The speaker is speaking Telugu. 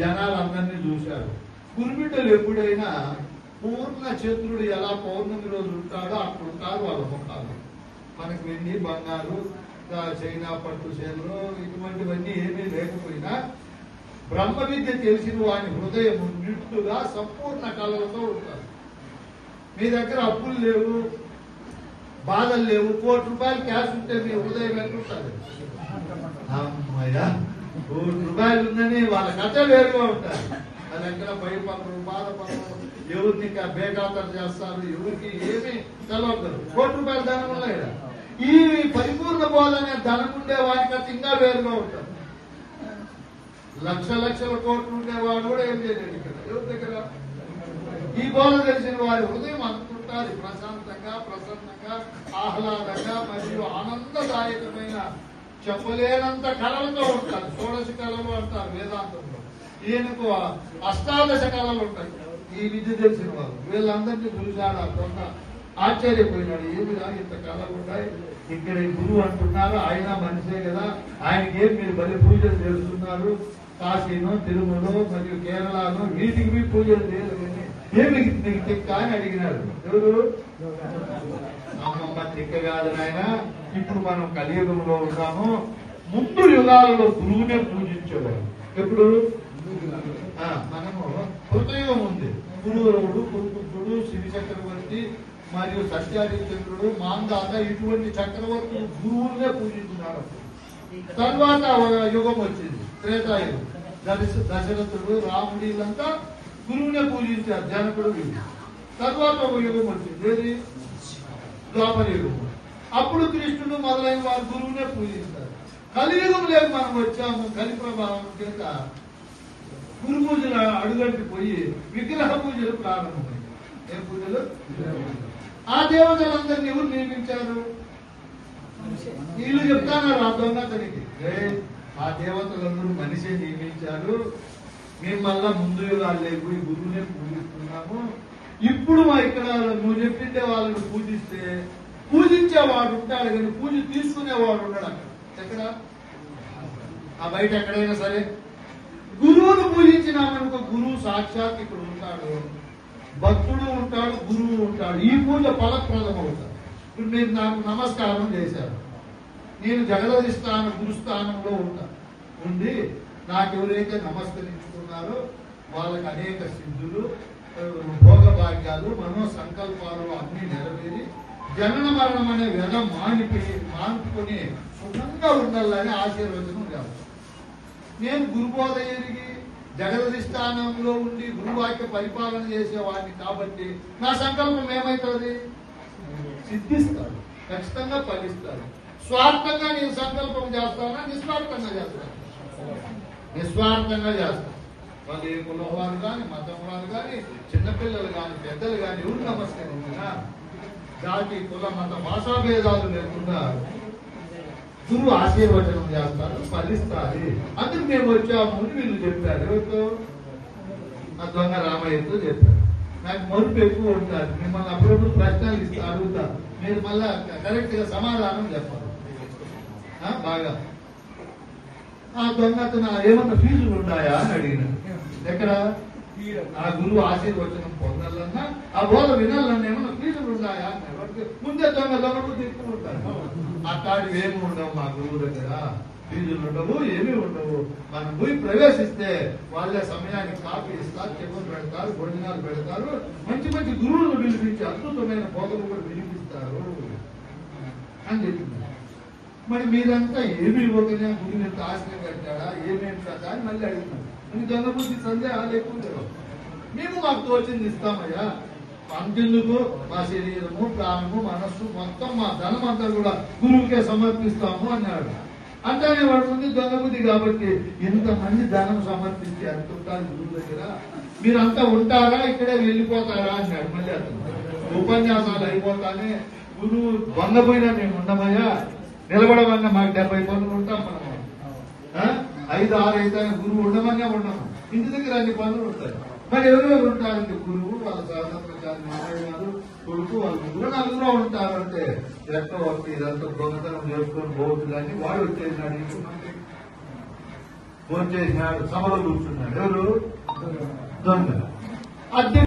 జనాలు అందరినీ చూశారు. కురుబిడ్డలు ఎప్పుడైనా పూర్ణ చంద్రుడు ఎలా పౌర్ణమి రోజు ఉంటాడో అప్పుడు ఉంటారు వాళ్ళ ముఖాలు మనకి వెండి బంగారు చైనా పట్టు సేవలు ఇటువంటివన్నీ ఏమీ లేకపోయినా బ్రహ్మ విద్య తెలిసిన వాని హృదయం నిట్టుగా సంపూర్ణ కళలతో ఉంటారు. మీ దగ్గర అప్పులు లేవు బాధలు లేవు కోటి రూపాయలు క్యాష్ ఉంటే మీ హృదయం ఎట్లుంటుంది? అమ్మయ్యా! కోటి రూపాయలు ఉందని వాళ్ళ కథ వేరుగా ఉంటారు అది ఎక్కడ భయపడరు బాధపడరు. ఎవరిని ఇంకా చేస్తారు ఎవరికి ఏమి తెలవదు. కోటి రూపాయల ధనం ఉన్నాయి ఈ పరిపూర్ణ బోధనే ధనం ఉండే వాడికంటే ఇంకా వేరుగా ఉంటారు లక్ష లక్షల కోట్లు ఉండేవాడు కూడా ఏం చేయలేడు ఇక్కడ. ఎవరి దగ్గర? ఈ బోధ తెలిసిన వారి హృదయం అనుకుంటారు. ప్రశాంతంగా ప్రసన్నంగా ఆహ్లాదంగా మరియు ఆనందదాయకమైన చెప్పలేనంత కళలతో ఉంటారు. షోడశ కళలు అంటారు వేదాంతంలో. ఈయనకు అష్టాదశ కళలు ఉంటాయి. ఈ విద్య తెలిసిన వారు వీళ్ళందరినీ చూశాడు ఆ కొంత ఆశ్చర్యపోయినాడు. ఏమిరా ఇంత కళలు ఉంటాయి? ఇక్కడ ఈ గురువు అంటున్నారు ఆయన మనిషే కదా. ఆయనకి ఏం మీరు బలి పూజలు చేస్తున్నారు? కాశీను తిరుమల మరియు కేరళను వీటికి మీ పూజలు చేయలేదు కానీ ఏమి నీకు తిక్క అని అడిగినాడు. ఎవరు? అమ్మమ్మ తిక్క కాదు నాయన. ఇప్పుడు మనం కలియుగంలో ఉన్నాము ముందు యుగాలలో గురువునే పూజించేవారు. ఎప్పుడు? మనము హృదయం ఉంది. గురువుడు కురుపుత్రుడు శివ చక్రవర్తి మరియు సత్యాదిత్యుడు మాందాత ఇటువంటి చక్రవర్తులు గురువులనే పూజించున్నారు తర్వాత ఒక యుగం వచ్చింది. త్రేతాయుగం. దశ దశరథుడు రాముడు వీళ్ళంతా గురువునే పూజించారు. జనకుడు తర్వాత ఒక యుగం వచ్చింది. ఏది? ద్వాపర యుగం. అప్పుడు కృష్ణుడు మొదలైన వారు గురువునే పూజిస్తారు. కలియుగం లేదు మనం వచ్చాము కలి ప్రభావం చేత గురు పూజలు అడుగంటి పోయి విగ్రహ పూజలు ప్రారంభమయ్యాయి ఏ పూజలు? ఆ దేవతలందరినీ ఎవరు నియమించారు? వీళ్ళు చెప్తాన్నారు అర్థం అతనికి "ఏ, ఆ దేవతలందరూ మనిషే నియమించారు. మేము మళ్ళా ముందు యుగాలు లేవు ఈ గురువునే పూజిస్తున్నాము. ఇప్పుడు మా ఇక్కడ నువ్వు చెప్పిందే వాళ్ళని పూజిస్తే పూజించేవాడు ఉంటాడు కానీ పూజ తీసుకునేవాడు ఉన్నాడు అక్కడ. ఎక్కడ? ఆ బయట ఎక్కడైనా సరే. గురువును పూజించినామనుకో గురువు సాక్షాత్ ఇక్కడ ఉంటాడు. భక్తుడు ఉంటాడు గురువు ఉంటాడు. ఈ పూజ ఫలప్రదం అవుతాడు ఇప్పుడు మీరు నాకు నమస్కారం చేశారు. నేను జగదధిష్టాన గురుస్థానంలో ఉంటా. ఉండి నాకు ఎవరైతే నమస్కరించుకున్నారో వాళ్ళకి అనేక సిద్ధులు భోగభాగ్యాలు మనో సంకల్పాలు అన్ని నెరవేరు జనన మరణం అనే వ్యధ మానిపి మానుకుని సుఖంగా ఉండాలని ఆశీర్వచనం చేస్తాను నేను గురుబోధ జగదధిష్టానంలో ఉండి గురువాక్య పరిపాలన చేసేవాడిని కాబట్టి నా సంకల్పం ఏమవుతుంది సిద్ధిస్తాడు. ఖచ్చితంగా ఫలిస్తాడు. స్వార్థంగా నేను సంకల్పం చేస్తానా? నిస్వార్థంగా చేస్తాను? నిస్వార్థంగా చేస్తాను. వాళ్ళు ఏ కులం కానీ మతం వారు కానీ చిన్నపిల్లలు కానీ పెద్దలు కానీ ఎవరు నమస్కరించినా జాతి కుల మత భాషా భేదాలు లేకుండా గురువు ఆశీర్వచనం చేస్తారు ఫలిస్తారు అందుకు మేము వచ్చాము అని వీళ్ళు చెప్పారు. ఎవరితో? ఆ దొంగ రామయ్యతో చెప్పారు. నాకు మరుపు ఎక్కువ ఉంటారు. మిమ్మల్ని అప్పుడప్పుడు ప్రశ్నలు ఇస్తా అడుగుతారు. మీరు మళ్ళా కరెక్ట్గా సమాధానం చెప్పాలి. బాగా. ఆ దొంగ అతను ఏమన్నా ఫీజులు ఉన్నాయా అని అడిగినాడు ఎక్కడ? ఆ గురువు ఆశీర్వచనం పొందాలన్నా ఆ బోధ వినాలన్నా ఏమన్నా ఉన్నాయా ముందే దొంగ దొంగలు తీసుకుంటారు అట్లాంటివి ఏమి ఉండవు మా గురువు దగ్గర. ఫీజులు ఉండవు ఏమీ ఉండవు. మనం పోయి ప్రవేశిస్తే వాళ్ళే సమయానికి కాఫీ ఇస్తారు చెప్పులు పెడతారు భోజనాలు పెడతారు. మంచి మంచి గురువులను పిలిపించి అద్భుతమైన బోధలు కూడా వినిపిస్తారు అని చెప్పింది. మరి మీరంతా ఏమి ఇవ్వకనే గురువు ఆశ్రయం కట్టాడా ఏమేమి కదా అని మళ్ళీ అడుగుతున్నారు. మీ దొంగ బుద్ధి సందేహాలు మేము మాకు తోచింది ఇస్తామయ్యా. అంతెందుకు మా శరీరము ప్రాణము మనస్సు మొత్తం మా ధనం అంతా కూడా గురువుకే సమర్పిస్తాము అన్నాడు. అంటేనే పడుతుంది దొంగబుద్ధి కాబట్టి ఇంతమంది ధనం సమర్పిస్తే ఎంత ఉంటారు గురువు దగ్గర. మీరంతా ఉంటారా? ఇక్కడే వెళ్ళిపోతారా? అన్నాడు మళ్ళీ అతను. ఉపన్యాసాలు అయిపోతానే గురువు దొంగపోయినా మేము ఉండమయ్యా. నిలబడమన్నా మాకు డెబ్బై పనులు ఉంటాం మనం ఐదు ఆరు అయితే గురువు ఉండమనే ఉండము ఇంటి దగ్గర అన్ని పనులు ఉంటాయి. మరి ఎవరెవరు ఉంటారండి గురువు వాళ్ళ సాధారణ మామయ్య గారు కొడుకు వాళ్ళ ముగ్గురు నలుగురు ఉంటారంటే ఎట్ట ఎక్కడ ఒకటి ఇదంతా దొంగతనం చేసుకొని పోవద్దు కానీ వాడు వచ్చేసినాడు ఇంటి ఫోన్ చేసినాడు సభలో కూర్చున్నాడు. ఎవరు? దొంగ. అద్దె